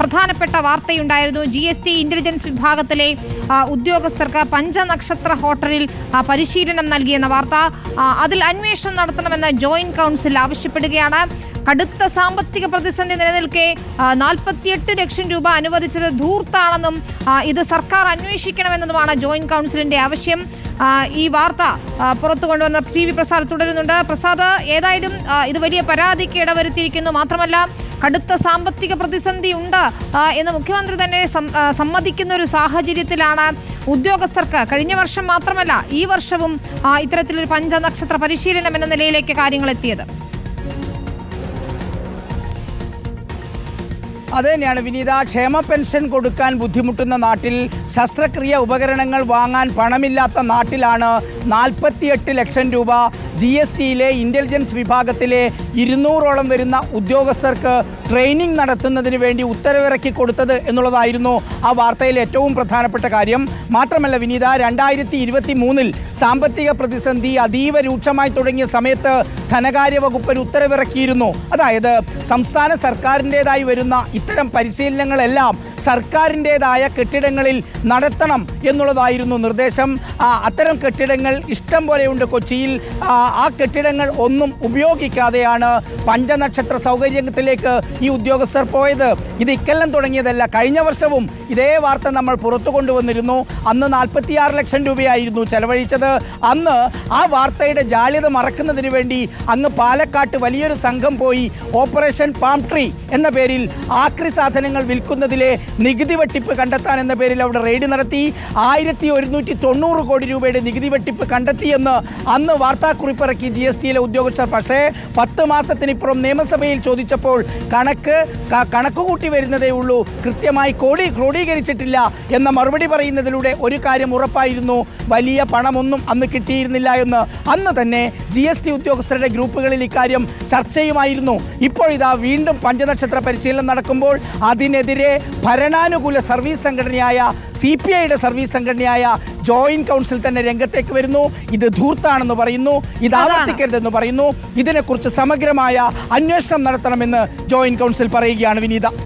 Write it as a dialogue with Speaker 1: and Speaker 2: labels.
Speaker 1: പ്രധാനപ്പെട്ട വാർത്തയുണ്ടായിരുന്നു. G S T intelligence വിഭാഗത്തിലെ ഉദ്യോഗസ്ഥർക്ക് പഞ്ചനക്ഷത്ര ഹോട്ടലിൽ പരിശീലനം നൽകിയെന്ന വാർത്ത. അതിൽ അന്വേഷണം നടത്തണമെന്ന് ജോയിന്റ് കൗൺസിൽ ആവശ്യപ്പെടുകയാണ്. കടുത്ത സാമ്പത്തിക പ്രതിസന്ധി നിലനിൽക്കെ നാൽപ്പത്തിയെട്ട് ലക്ഷം രൂപ അനുവദിച്ചത് ധൂർത്താണെന്നും ഇത് സർക്കാർ അന്വേഷിക്കണമെന്നതുമാണ് ജോയിന്റ് കൗൺസിലിന്റെ ആവശ്യം. ഈ വാർത്ത പുറത്തു കൊണ്ടുവന്ന ടി വി പ്രസാദ് തുടരുന്നുണ്ട്. പ്രസാദ് ഏതായാലും ഇത് വലിയ പരാതിക്ക് ഇടവരുത്തിയിരിക്കുന്നു. മാത്രമല്ല കടുത്ത സാമ്പത്തിക പ്രതിസന്ധി ഉണ്ട് എന്ന് മുഖ്യമന്ത്രി തന്നെ സമ്മതിക്കുന്ന ഒരു സാഹചര്യത്തിലാണ് ഉദ്യോഗസ്ഥർക്ക്. കഴിഞ്ഞ വർഷം മാത്രമല്ല ഈ വർഷവും ഇത്തരത്തിലൊരു പഞ്ചനക്ഷത്ര പരിശീലനം എന്ന നിലയിലേക്ക് കാര്യങ്ങൾ എത്തിയത്
Speaker 2: അത് തന്നെയാണ് വിനീത ക്ഷേമ പെൻഷൻ കൊടുക്കാൻ ബുദ്ധിമുട്ടുന്ന നാട്ടിൽ ശസ്ത്രക്രിയ ഉപകരണങ്ങൾ വാങ്ങാൻ പണമില്ലാത്ത നാട്ടിലാണ് നാൽപ്പത്തിയെട്ട് ലക്ഷം രൂപ ജി എസ് ടിയിലെ ഇന്റലിജൻസ് വിഭാഗത്തിലെ ഇരുന്നൂറോളം വരുന്ന ഉദ്യോഗസ്ഥർക്ക് ട്രെയിനിങ് നടത്തുന്നതിന് വേണ്ടി ഉത്തരവിറക്കി കൊടുത്തത് എന്നുള്ളതായിരുന്നു ആ വാർത്തയിൽ ഏറ്റവും പ്രധാനപ്പെട്ട കാര്യം. മാത്രമല്ല വിനീത രണ്ടായിരത്തി ഇരുപത്തി മൂന്നിൽ സാമ്പത്തിക പ്രതിസന്ധി അതീവ രൂക്ഷമായി തുടങ്ങിയ സമയത്ത് ധനകാര്യ വകുപ്പ് ഒരു ഉത്തരവിറക്കിയിരുന്നു. അതായത് സംസ്ഥാന സർക്കാരിന്റെതായി വരുന്ന ഇത്തരം പരിശീലനങ്ങളെല്ലാം സർക്കാരിന്റെതായ കെട്ടിടങ്ങളിൽ നടത്തണം എന്നുള്ളതായിരുന്നു നിർദ്ദേശം. ആ, അത്തരം കെട്ടിടങ്ങൾ ഇഷ്ടം പോലെയുണ്ട് കൊച്ചിയിൽ. ആ, ആ കെട്ടിടങ്ങൾ ഒന്നും ഉപയോഗിക്കാതെയാണ് പഞ്ചനക്ഷത്ര സൗകര്യത്തിലേക്ക് ഈ ഉദ്യോഗസ്ഥർ പോയത്. ഇത് ഇക്കൊല്ലം തുടങ്ങിയതല്ല കഴിഞ്ഞ വർഷവും ഇതേ വാർത്ത നമ്മൾ പുറത്തു കൊണ്ടുവന്നിരുന്നു. അന്ന് നാൽപ്പത്തിയാറ് ലക്ഷം രൂപയായിരുന്നു ചെലവഴിച്ചത്. അന്ന് ആ വാർത്തയുടെ ജാള്യത മറക്കുന്നതിന് വേണ്ടി അന്ന് പാലക്കാട്ട് വലിയൊരു സംഘം പോയി ഓപ്പറേഷൻ പാം ട്രീ എന്ന പേരിൽ ആക്രി സാധനങ്ങൾ വിൽക്കുന്നതിലെ നികുതി വെട്ടിപ്പ് കണ്ടെത്താൻ എന്ന പേരിൽ അവിടെ റെയ്ഡ് നടത്തി. ആയിരത്തി ഒരുന്നൂറ്റി തൊണ്ണൂറ് കോടി രൂപയുടെ നികുതി വെട്ടിപ്പ് കണ്ടെത്തിയെന്ന് അന്ന് വാർത്താക്കുറിപ്പിറക്കി ജി എസ് ടിയിലെ ഉദ്യോഗസ്ഥർ. പക്ഷേ പത്ത് മാസത്തിനിപ്പുറം നിയമസഭയിൽ ചോദിച്ചപ്പോൾ കണക്ക് കണക്കുകൂട്ടി കണക്ക് കൂട്ടി വരുന്നതേ ഉള്ളൂ. കൃത്യമായി കോടി ക്രോഡീകരിച്ചിട്ടില്ല എന്ന മറുപടി പറയുന്നതിലൂടെ ഒരു കാര്യം ഉറപ്പായിരുന്നു. വലിയ പണമൊന്നും അന്ന് കിട്ടിയിരുന്നില്ല എന്ന്. അന്ന് തന്നെ ജി എസ് ടി ഉദ്യോഗസ്ഥരുടെ ഗ്രൂപ്പുകളിൽ ഇക്കാര്യം ചർച്ചയുമായിരുന്നു. ഇപ്പോഴിതാ വീണ്ടും പഞ്ചനക്ഷത്ര പരിശീലനം നടക്കുമ്പോൾ അതിനെതിരെ ഭരണാനുകൂല സർവീസ് സംഘടനയായ സി പി ഐയുടെ സർവീസ് സംഘടനയായ ജോയിന്റ് കൗൺസിൽ തന്നെ രംഗത്തേക്ക് വരുന്നു. ഇത് ധൂർത്താണെന്ന് പറയുന്നു. ഇത്. ആവർത്തിക്കരുതെന്ന് പറയുന്നു. ഇതിനെക്കുറിച്ച് സമഗ്രമായ അന്വേഷണം നടത്തണമെന്ന് ജോയിന്റ് കൗൺസിൽ പറയുകയാണ് വിനീത.